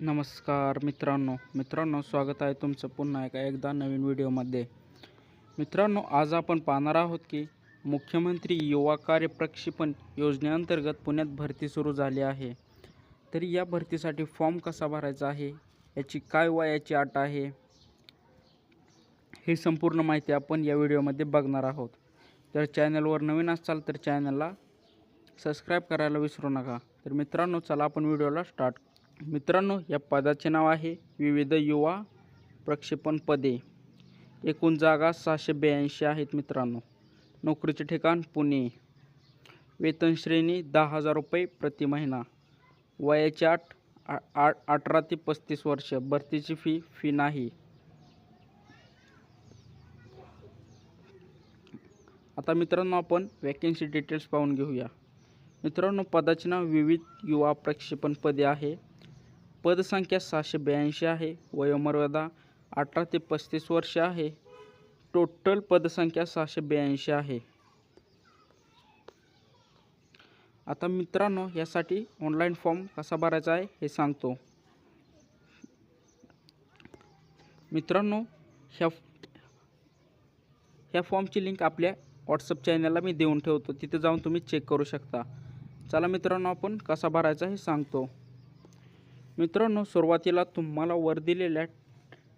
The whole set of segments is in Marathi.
नमस्कार मित्रांनो. मित्रांनो स्वागत आहे तुमचं पुन्हा एका एकदा नवीन व्हिडिओमध्ये. मित्रांनो आज आपण पाहणार आहोत की मुख्यमंत्री युवा कार्य प्रक्षेपण योजनेअंतर्गत पुण्यात भरती सुरू झाली आहे. तरी या भरतीसाठी फॉर्म कसा भरायचा आहे? याची काय वयाची अट आहे? ही संपूर्ण माहिती आपण या व्हिडिओमध्ये बघणार आहोत. जर चॅनलवर नवीन असाल तर चॅनलला सबस्क्राईब करायला विसरू नका. तर मित्रांनो चला आपण व्हिडिओला स्टार्ट मित्रांनो या पदाचे नाव आहे विविध युवा प्रक्षेपण पदे. एकूण जागा सहाशे ब्याऐंशी आहेत मित्रांनो. नोकरीचे ठिकाण पुणे. वेतन श्रेणी दहा हजार रुपये प्रति महिना. वयाची आठ आ- आ- अठरा ते पस्तीस वर्ष. भरतीची फी फी नाही. आता मित्रांनो आपण वॅकेन्सी डिटेल्स पाहून घेऊया. मित्रांनो पदाचे नाव विविध युवा प्रक्षेपण पदे आहे. पदसंख्या सहाशे ब्याऐंशी आहे. वयोमर्यादा अठरा ते पस्तीस वर्ष आहे. टोटल पदसंख्या सहाशे ब्याऐंशी आहे. आता मित्रांनो यासाठी ऑनलाईन फॉर्म कसा भरायचा आहे हे सांगतो. मित्रांनो ह्या ह्या फॉर्मची लिंक आपल्या व्हॉट्सअप चॅनलला मी देऊन ठेवतो. तिथे जाऊन तुम्ही चेक करू शकता. चला मित्रांनो आपण कसा भरायचा हे सांगतो. मित्रांनो सुरुवातीला तुम्हाला वर दिलेल्या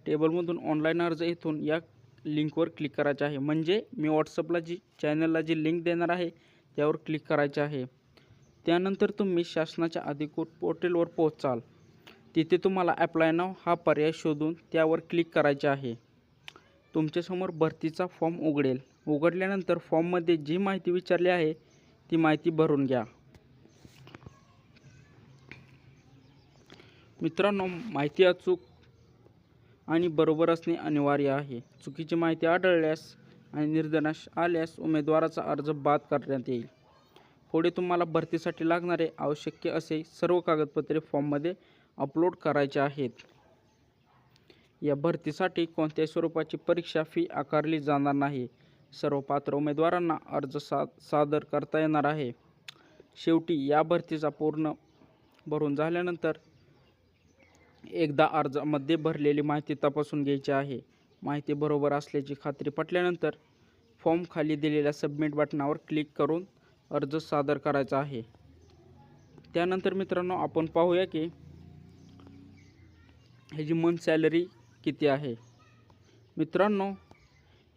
टेबलमधून ऑनलाईन अर्ज इथून या लिंकवर क्लिक करायचे आहे. म्हणजे मी व्हॉट्सअपला जी चॅनलला जी लिंक देणार आहे त्यावर क्लिक करायचे आहे. त्यानंतर तुम्ही शासनाच्या अधिकृत पोर्टलवर पोहोचाल. तिथे तुम्हाला ॲप्लाय नाव हा पर्याय शोधून त्यावर क्लिक करायचे आहे. तुमच्यासमोर भरतीचा फॉर्म उघडेल. उघडल्यानंतर फॉर्ममध्ये जी माहिती विचारली आहे ती माहिती भरून घ्या. मित्रांनो माहिती अचूक आणि बरोबर असणे अनिवार्य आहे. चुकीची माहिती आढळल्यास आणि निर्दनाश आल्यास उमेदवाराचा अर्ज बाद करण्यात येईल. पुढे तुम्हाला भरतीसाठी लागणारे आवश्यक असे सर्व कागदपत्रे फॉर्ममध्ये अपलोड करायचे आहेत. या भरतीसाठी कोणत्याही स्वरूपाची परीक्षा फी आकारली जाणार नाही. सर्व पात्र उमेदवारांना अर्ज सा सादर करता येणार आहे. शेवटी या भरतीचा पूर्ण भरून झाल्यानंतर एकदा अर्जामध्ये भरलेली माहिती तपासून घ्यायची आहे. माहिती बरोबर असल्याची खात्री पटल्यानंतर फॉर्म खाली दिलेल्या सबमिट बटनावर क्लिक करून अर्ज सादर करायचा आहे. त्यानंतर मित्रांनो आपण पाहूया की ह्याची मंथ सॅलरी किती आहे. मित्रांनो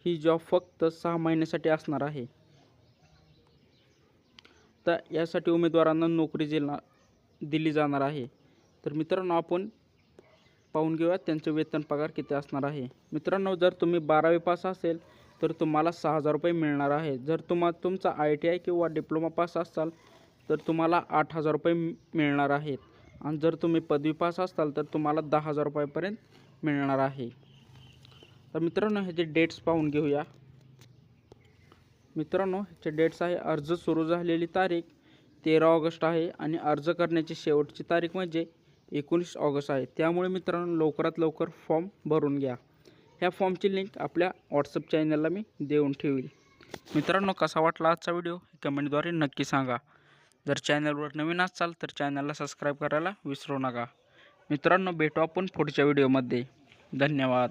ही जॉब फक्त सहा महिन्यासाठी असणार आहे. तर यासाठी उमेदवारांना नोकरी दिला दिली जाणार आहे. तर मित्रांनो आपण पाहून घेऊया त्यांचे वेतन पगार किती असणार आहे. मित्रांनो जर तुम्ही बारावी पास असेल तर तुम्हाला सहा हजार रुपये मिळणार आहे. जर तुम्हा तुमचा आय टी आय किंवा डिप्लोमा पास असाल तर तुम्हाला आठ हजार रुपये मिळणार आहेत. आणि जर तुम्ही पदवी पास असाल तर तुम्हाला दहा हजार रुपयापर्यंत मिळणार आहे. तर मित्रांनो ह्याचे डेट्स पाहून घेऊया. मित्रांनो ह्याचे डेट्स आहे अर्ज सुरू झालेली तारीख तेरा ऑगस्ट आहे आणि अर्ज करण्याची शेवटची तारीख म्हणजे एकोणीस ऑगस्ट आहे. त्यामुळे मित्रांनो लवकरात लवकर फॉर्म भरून घ्या. ह्या फॉर्मची लिंक आपल्या व्हॉट्सअप चॅनलला मी देऊन ठेवील मित्रांनो कसा वाटला आजचा व्हिडिओ? कमेंटद्वारे नक्की सांगा. जर चॅनलवर नवीन असाल तर चॅनलला सबस्क्राईब करायला विसरू नका. मित्रांनो भेटू आपण पुढच्या व्हिडिओमध्ये. धन्यवाद.